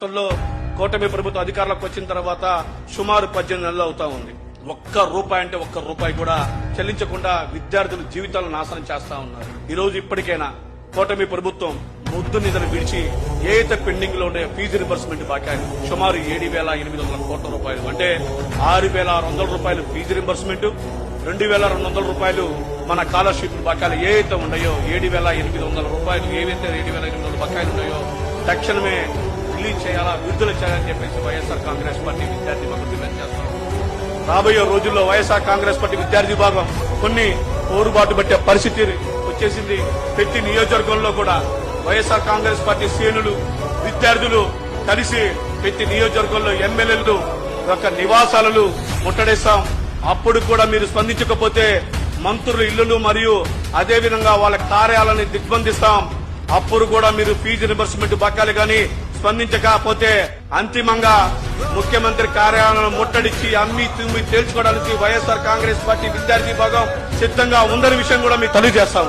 రాష్ట్రంలో కూటమి ప్రభుత్వం అధికారంలోకి వచ్చిన తర్వాత సుమారు పద్దెనిమిది నెలలు అవుతా ఉంది. ఒక్క రూపాయి అంటే ఒక్క రూపాయి కూడా చెల్లించకుండా విద్యార్థుల జీవితాలను నాశనం చేస్తా ఉన్నారు. ఈ రోజు ఇప్పటికైనా కూటమి ప్రభుత్వం ముద్దు నిధులు విడిచి ఏదైతే పెండింగ్లో ఉండే ఫీజు రిబర్స్మెంట్ బాకాయలు సుమారు ఏడు వేల ఎనిమిది వందల కోట్ల రూపాయలు. అంటే ఆరు వేల ఆరు వందల రూపాయలు ఫీజు రింబర్స్మెంట్ రెండు వేల రెండు వందల రూపాయలు మన స్కాలర్షిప్ బకాయిలు ఏవైతే ఉన్నాయో ఏడు వేల ఎనిమిది వందల రూపాయలు ఏవైతే ఏడు వేల ఎనిమిది వందల బకాయిలు ఉన్నాయో తక్షణమే రిలీజ్ చేయాలా విడుదల చేయాలని చెప్పేసి వైఎస్ఆర్ కాంగ్రెస్ పార్టీ విద్యార్థి విభాగం డిమాండ్ చేస్తాం రాబోయే రోజుల్లో వైఎస్ఆర్ కాంగ్రెస్ పార్టీ విద్యార్థి విభాగం కొన్ని పోరుబాటు పట్టే పరిస్థితి వచ్చేసింది. ప్రతి నియోజకవర్గంలో కూడా వైఎస్ఆర్ కాంగ్రెస్ పార్టీ శ్రేణులు విద్యార్థులు కలిసి ప్రతి నియోజకవర్గంలో ఎమ్మెల్యేలు యొక్క నివాసాలను ముట్టడేస్తాం. అప్పుడు కూడా మీరు స్పందించకపోతే మంత్రుల ఇళ్ళను మరియు అదేవిధంగా వాళ్ళ కార్యాలని దిగ్బంధిస్తాం. అప్పుడు కూడా మీరు ఫీజు రిబర్స్మెంట్ బకాలు కానీ స్పందించకపోతే అంతిమంగా ముఖ్యమంత్రి కార్యాలయం ముట్టడిచ్చి అమ్మి తుమ్మి తేల్చుకోవడానికి వైఎస్ఆర్ కాంగ్రెస్ పార్టీ విద్యార్థి భాగం సిద్ధంగా ఉందని విషయం కూడా మీకు తెలియజేస్తాం